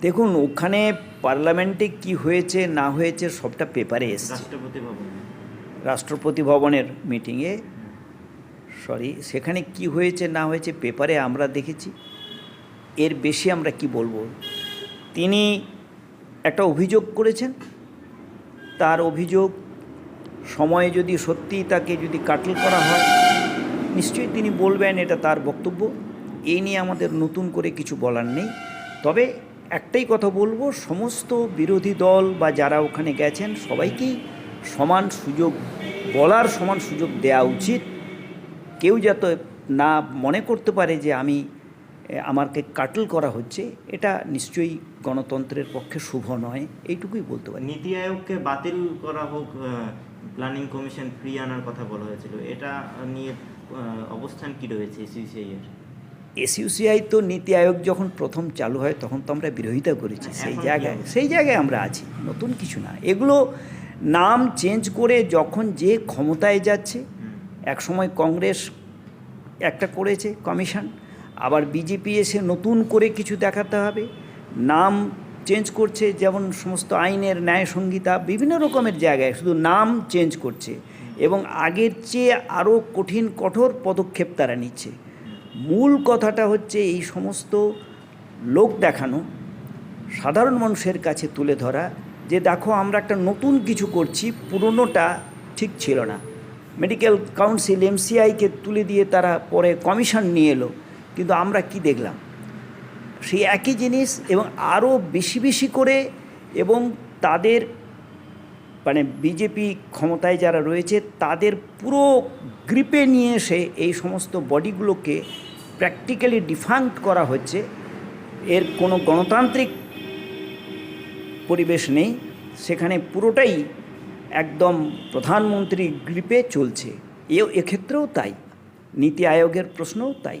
দেখুন ওখানে পার্লামেন্টে কি হয়েছে না হয়েছে সবটা পেপারে এসছে। রাষ্ট্রপতি ভবন। রাষ্ট্রপতি ভবনের মিটিংয়ে সরি সেখানে কি হয়েছে না হয়েছে পেপারে আমরা দেখেছি। এর বেশি আমরা কি বলব? তিনি একটা অভিযোগ করেছেন। তার অভিযোগ সময়ে যদি সত্যি তাকে যদি কাটল করা হয় নিশ্চয়ই তিনি বলবেন এটা তার বক্তব্য। এই নিয়ে আমাদের নতুন করে কিছু বলার নেই। তবে একটাই কথা বলব, সমস্ত বিরোধী দল বা যারা ওখানে গেছেন সবাইকেই সমান সুযোগ, বলার সমান সুযোগ দেওয়া উচিত। কেউ যাতে না মনে করতে পারে যে আমি আমাকে কাটল করা হচ্ছে, এটা নিশ্চয়ই গণতন্ত্রের পক্ষে শুভ নয়, এইটুকুই বলতে পারি। নীতি আয়োগকে বাতিল করা হোক প্ল্যানিং কমিশন ফ্রি আনার কথা বলা হয়েছিল, এটা নিয়ে অবস্থান কি রয়েছে সিসিআই এর? এসইউসিআই তো নীতি আয়োগ যখন প্রথম চালু হয় তখন তো আমরা বিরোধিতা করেছি। সেই জায়গায় সেই জায়গায় আমরা আছি নতুন কিছু না। এগুলো নাম চেঞ্জ করে যখন যে ক্ষমতায় যাচ্ছে এক সময় কংগ্রেস একটা করেছে কমিশন আবার বিজেপি এসে নতুন করে কিছু দেখাতে হবে। নাম চেঞ্জ করছে যেমন সমস্ত আইনের ন্যায় সংহিতা বিভিন্ন রকমের জায়গায় শুধু নাম চেঞ্জ করছে। এবং আগের চেয়ে আরও কঠিন কঠোর পদক্ষেপ তারা নিচ্ছে। মূল কথাটা হচ্ছে এই সমস্ত লোক দেখানো, সাধারণ মানুষের কাছে তুলে ধরা যে দেখো আমরা একটা নতুন কিছু করছি, পুরনোটা ঠিক ছিল না। মেডিকেল কাউন্সিল এমসিআইকে তুলে দিয়ে তারা পরে কমিশন নিয়ে এলো, কিন্তু আমরা কি দেখলাম? সেই একই জিনিস এবং আরও বেশি বেশি করে এবং তাদের মানে বিজেপি ক্ষমতায় যারা রয়েছে, তাদের পুরো গ্রিপে নিয়ে এসে এই সমস্ত বডিগুলোকে প্র্যাকটিক্যালি ডিফাঙ্ক্ট করা হচ্ছে। এর কোনো গণতান্ত্রিক পরিবেশ নেই। সেখানে পুরোটাই একদম প্রধানমন্ত্রী গ্রিপে চলছে। এও এক্ষেত্রেও তাই। নীতি আয়োগের প্রশ্নও তাই।